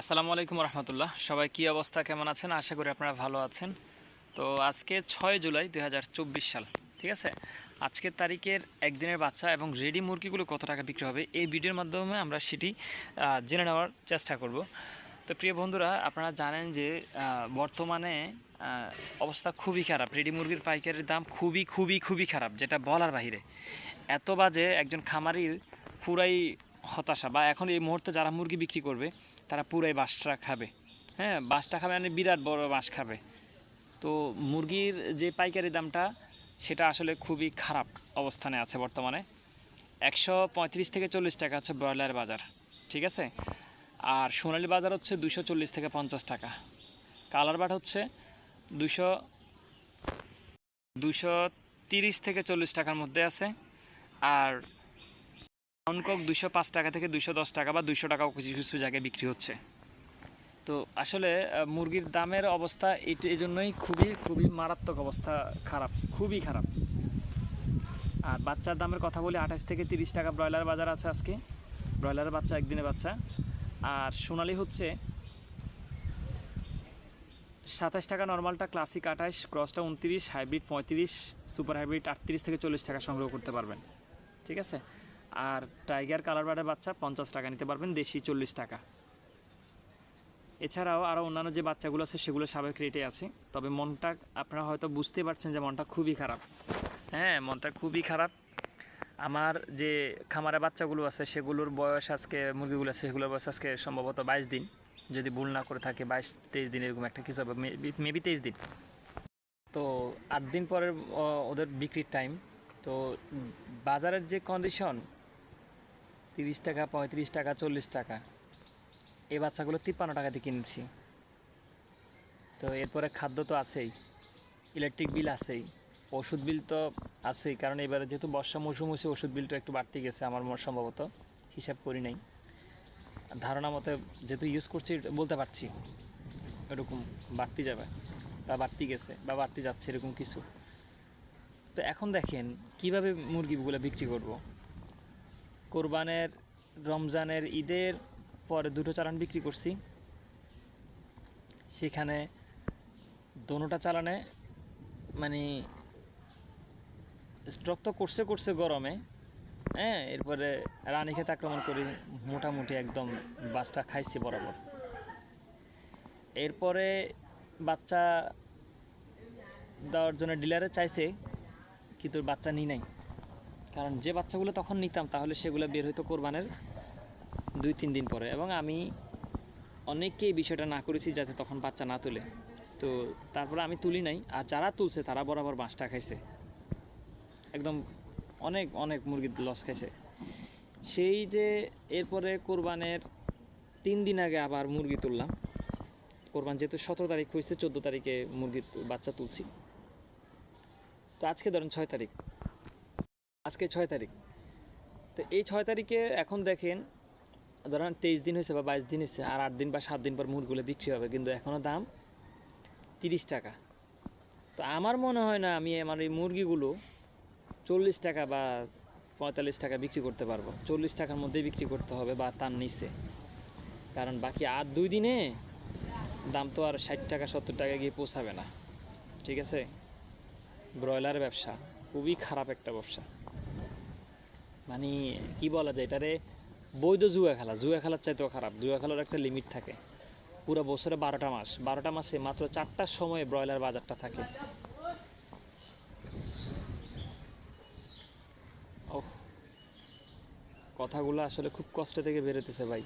আসসালামু আলাইকুম রহমতুল্লাহ। সবাই কি অবস্থা, কেমন আছেন? আশা করি আপনারা ভালো আছেন। তো আজকে ছয় জুলাই দু হাজার চব্বিশ সাল, ঠিক আছে? আজকের তারিখের একদিনের বাচ্চা এবং রেডি মুরগিগুলো কত টাকা বিক্রি হবে এই ভিডিওর মাধ্যমে আমরা সেটি জেনে নেওয়ার চেষ্টা করব। তো প্রিয় বন্ধুরা, আপনারা জানেন যে বর্তমানে অবস্থা খুবই খারাপ। রেডি মুরগির পাইকারির দাম খুবই খুবই খুবই খারাপ, যেটা বলার বাহিরে। এত বাজে একজন খামারির পুরাই হতাশা বা এখন এই মুহূর্তে যারা মুরগি বিক্রি করবে তারা পুরাই বাঁশটা খাবে। হ্যাঁ বাঁশটা খাবে মানে বিরাট বড় বাঁশ খাবে। তো মুরগির যে পাইকারি দামটা, সেটা আসলে খুবই খারাপ অবস্থানে আছে বর্তমানে। একশো পঁয়ত্রিশ থেকে চল্লিশ টাকা হচ্ছে ব্রয়লার বাজার, ঠিক আছে? আর সোনালী বাজার হচ্ছে দুশো চল্লিশ থেকে পঞ্চাশ টাকা। কালার বাট হচ্ছে দুশো দুশো তিরিশ থেকে চল্লিশ টাকার মধ্যে আছে। আর হাউনকক দুশো পাঁচ টাকা থেকে দুশো দশ টাকা বা দুশো টাকাও কিছু কিছু জায়গায় বিক্রি হচ্ছে। তো আসলে মুরগির দামের অবস্থা এই জন্যই খুবই খুবই মারাত্মক অবস্থা খারাপ, খুবই খারাপ। আর বাচ্চার দামের কথা বলি, আঠাশ থেকে তিরিশ টাকা ব্রয়লার বাজার আছে আজকে। ব্রয়লারের বাচ্চা একদিনে বাচ্চা। আর সোনালি হচ্ছে সাতাশ টাকা নর্মালটা, ক্লাসিক আঠাশ, ক্রসটা উনত্রিশ, হাইব্রিড পঁয়ত্রিশ, সুপার হাইব্রিড আটত্রিশ থেকে চল্লিশ টাকা সংগ্রহ করতে পারবেন। ঠিক আছে? আর টাইগার কালার বার্ডের বাচ্চা পঞ্চাশ টাকা নিতে পারবেন, দেশি চল্লিশ টাকা। এছাড়াও আরও অন্যান্য যে বাচ্চাগুলো আছে, সেগুলো স্বাভাবিক রেটে আছে, তবে মনটা আপনারা হয়তো বুঝতে পারছেন যে মনটা খুবই খারাপ। হ্যাঁ মনটা খুবই খারাপ। আমার যে খামারে বাচ্চাগুলো আছে, সেগুলোর বয়স আজকে, মুরগিগুলো আছে, সেগুলোর বয়স আজকে সম্ভবত বাইশ দিন। যদি ভুল না করে থাকে, বাইশ, তেইশ দিন এরকম একটা কিছু হবে মেবি তেইশ দিন। তো আট দিন পরের ওদের বিক্রির টাইম তো বাজারের যে কন্ডিশন তিরিশ টাকা, পঁয়ত্রিশ টাকা, চল্লিশ টাকা। এই বাচ্চাগুলো তিপ্পান্ন টাকা দিয়ে কিনেছি। তো এরপরে খাদ্য তো আছেই। ইলেকট্রিক বিল আছেই। ওষুধ বিল তো আছেই, কারণ এবারে যেহেতু বর্ষা মৌসুম হয়েছে, ওষুধ বিলটা একটু বাড়তে গেছে আমার মনে সম্ভবত। হিসাব করি নাই। ধারণা মতে যেহেতু ইউজ করছি, বলতে পারছি। এরকম বাড়তি যাবে বা বাড়তি গেছে বা বাড়তি যাচ্ছে এরকম কিছু। তো এখন দেখেন, কীভাবে মুরগিগুলো বিক্রি করব? কোরবানের রমজানের ঈদের পরে দুটো চালান বিক্রি করছি। সেখানে দোনোটা চালানে মানে স্ট্রক তো করছে করছে গরমে হ্যাঁ এরপরে রানী খেতে আক্রমণ করি, মোটামুটি একদম বাসটা খাইছি বরাবর। এরপরে বাচ্চা দেওয়ার জন্য ডিলারে চাইছে, কিন্তু বাচ্চা নিই নাই। কারণ যে বাচ্চাগুলো তখন নিতাম, তাহলে সেগুলো বের হইতো কোরবানের দুই, তিন দিন পরে। এবং আমি অনেককে এই বিষয়টা না করেছি যাতে তখন বাচ্চা না তুলে। তো তারপরে আমি তুলি নাই, আর যারা তুলছে তারা বরাবর বাঁশটা খাইছে। একদম অনেক অনেক মুরগি লস খাইছে। সেই যে এরপরে কোরবানের তিন দিন আগে আবার মুরগি তুললাম। কোরবান যেহেতু সতেরো তারিখ হয়েছে চোদ্দ তারিখে মুরগির বাচ্চা তুলছি। তো আজকে ধরেন ছয় তারিখ। আজকে ছয় তারিখ। তো এই ছয় তারিখে এখন দেখেন, ধরেন তেইশ দিন হয়েছে বা বাইশ দিন হয়েছে, আর আট দিন বা সাত দিন পর মুরগুলো বিক্রি হবে, কিন্তু এখনও দাম তিরিশ টাকা। তো আমার মনে হয় না আমি আমার এই মুরগিগুলো চল্লিশ টাকা বা পঁয়তাল্লিশ টাকা বিক্রি করতে পারব। চল্লিশ টাকার মধ্যেই বিক্রি করতে হবে বা তার নিচে। কারণ বাকি আর দুই দিনে দাম তো আর ষাট টাকা, সত্তর টাকা গিয়ে পৌঁছাবে না। ঠিক আছে? ব্রয়লার ব্যবসা খুবই খারাপ একটা ব্যবসা। মানে কি বলা যায়, এটারে বৈধ জুয়া খেলা, জুয়া খেলার চাইতেও খারাপ, জুয়া খেলার একটা লিমিট থাকে। পুরো বছরে বারোটা মাস, বারোটা মাসে মাত্র চারটার সময় ব্রয়লার বাজারটা থাকে। কথাগুলো আসলে খুব কষ্ট থেকে বেরোতেছে ভাই।